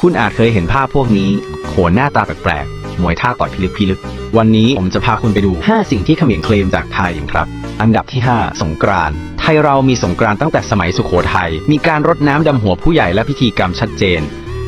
คุณอาจเคยเห็นภาพพวกนี้ โขนหน้าตาแปลกๆมวยท่าต่อยพิลึกพิลึก วันนี้ผมจะพาคุณไปดู 5 สิ่งที่เขมรเคลมจากไทยครับ อันดับที่ 5 สงกรานต์ ไทยเรามีสงกรานต์ตั้งแต่สมัยสุโขทัย มีการรดน้ำดำหัวผู้ใหญ่และพิธีกรรมชัดเจน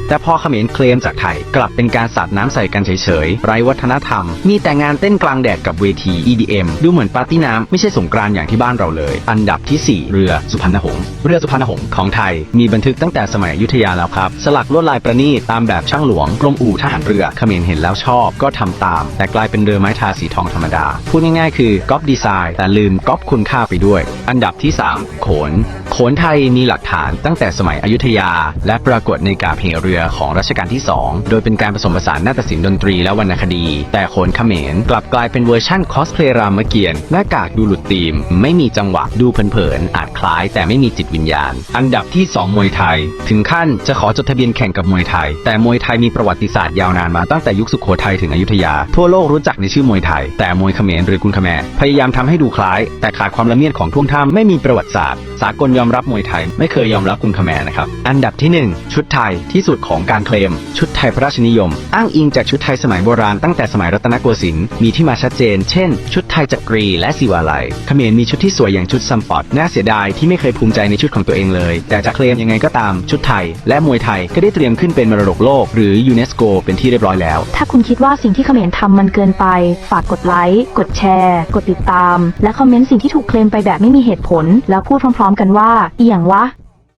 แต่พอเขมรเคลมจากไทยกลับเป็นการสาดน้ำใส่กันเฉยๆ ไร้วัฒนธรรม มีแต่งานเต้นกลางแดดกับเวที EDM ดูเหมือนปาร์ตี้น้ำไม่ใช่สงกรานต์อย่างที่บ้านเราเลย อันดับทีสี่4 เรือสุพรรณหงษ์เรือสุพรรณหงษ์ของไทยมีบันทึกตั้งแต่สมัยอยุธยาแล้วครับ สลักลวดลายประณีตตามแบบช่างหลวงกรมอู่ทหารเรือเขมรเห็นแล้วชอบ ก็ทำตาม แต่กลายเป็นเรือไม้ทาสีทองธรรมดาพูดง่ายๆคือก๊อปดีไซน์แต่ลืมก๊อปคุณค่าไปด้วย อันดับที่ 3 โขนโขนไทยมีหลักฐานตั้งแต่สมัยอยุธยา และปรากฏในกาบเหเรือของรัชกาลที่ 2 โดยเป็นการผสมผสานนาฏศิลป์ดนตรีและวรรณคดี แต่โขนเขมรกลับกลายเป็นเวอร์ชั่นคอสเพลย์รามเกียรติ์หน้ากากดูหลุดธีม ไม่มีจังหวะดูเผินๆอาจคล้ายแต่ไม่มีจิตวิญญาณ อันดับที่ 2 มวยไทย ถึงขั้นจะขอจดทะเบียนแข่งกับมวยไทย แต่มวยไทยมีประวัติศาสตร์ยาวนานมาตั้งแต่ยุคสุโขทัยถึงอยุธยา ทั่วโลกรู้จักในชื่อมวยไทย แต่มวยเขมรหรือกุนขแมรพยายามทำให้ดูคล้าย แต่ขาดความละเมียดของท่วงท่าไม่มีประวัติศาสตร์ สากลยอมรับมวยไทย ไม่เคยยอมรับกุนขแมรนะครับอันดับที่ 1 ชุดไทยที่สุดของการเคลม ชุดไทยพระราชนิยม อ้างอิงจากชุดไทยสมัยโบราณตั้งแต่สมัยรัตนโกสินทร์มีที่มาชัดเจน เช่น ชุดไทยจักรีและศิวาลัยเขมรมีชุดที่สวยอย่างชุดซัมปอตน่าเสียดายที่ไม่เคยภูมิใจในชุดของตัวเองเลย แต่จะเคลมยังไงก็ตาม ชุดไทย และมวยไทยก็ได้เตรียมขึ้นเป็นมรดกโลก หรือยูเนสโกเป็นที่เรียบร้อยแล้ว ถ้าคุณคิดว่าสิ่งที่เขมรทำมันเกินไป ฝากกดไลค์กดแชร์ กดติดตาม และคอมเมนต์สิ่งที่ถูกเคลมไปแบบไม่มีเหตุผล แล้วพูดพร้อม ๆ กันว่าเอียงวะ